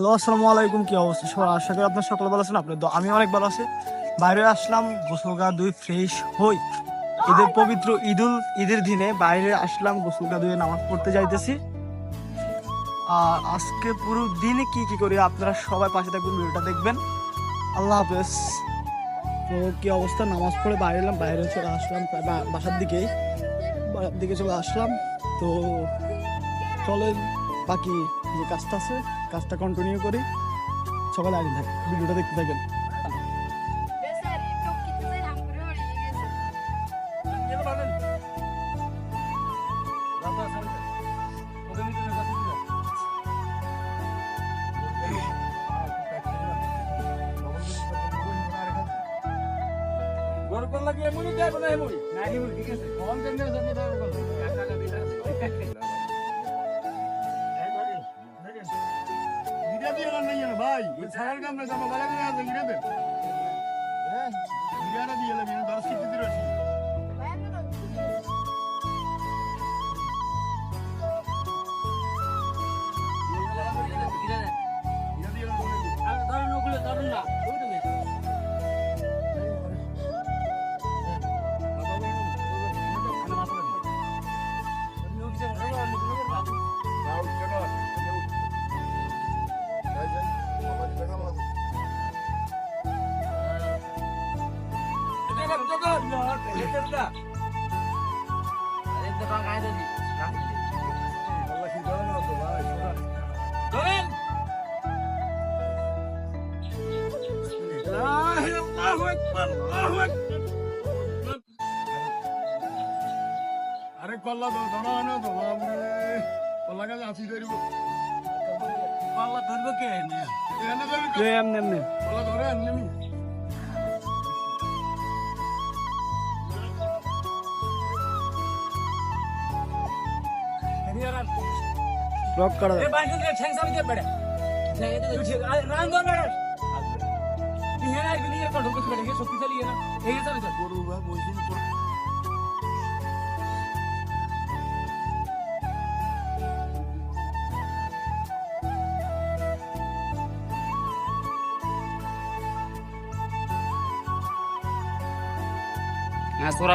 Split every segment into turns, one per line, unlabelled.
Hello, আসসালামু আলাইকুম, কি অবস্থা? সবার আশা করি আপনার সকলে ভালো আছেন আপনার তো আমি অনেক ভালো আছি। বাইরে আসলাম গোসল গা দুই ফ্রেশ হই। ঈদের পবিত্র ঈদুল, ঈদের দিনে বাইরে আসলাম গোসল গা ধুয়ে নামাজ পড়তে যাইতেছি। আর আজকে পুরো দিনে কি কি করি আপনারা সবাই পাশে থাকবেন, ভিডিওটা দেখবেন। আল্লাহ হাফেজ। তো কি অবস্থা? নামাজ পড়ে বাইরে এলাম, বাইরে চলে আসলাম বাসার দিকেই। বাসার দিকে চলে আসলাম। তো চলেন, বাকি যে কাজটা আছে কাজটা কন্টিনিউ করি সকালে আগে থাক ভিডিওটা দেখতে থাকেন
টুকিতে হাম করে হয়ে গেছে
ভাই। ছাড়ার কাম না জামা বালা করে আছে? গিরে হ্যাঁ আরে কল্লা তো ধরা না তো কল্লা গাছ আসি ধরিব। কল্লা ধরবে কে?
এমনি এমনি।
কল্লা ধরে আনলিমি
ब्लॉक कर दे। बाइक के ठेंग सब दे पड़े। नहीं तो ठीक है राम दो बेटा ये ना भी नहीं कंट्रोल कर
लेंगे शक्ति चली है ना? ये सब इधर। बोलू हुआ बोल दिन तो Nah, सोरा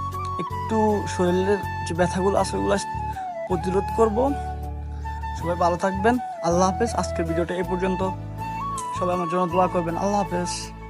একটু শরীরের যে ব্যথাগুলো আছে, ওগুলো প্রতিরোধ করব। সবাই ভালো থাকবেন। আল্লাহ হাফেজ। আজকের ভিডিওটা এই পর্যন্ত। সবাই আমার জন্য দোয়া করবেন। আল্লাহ হাফেজ।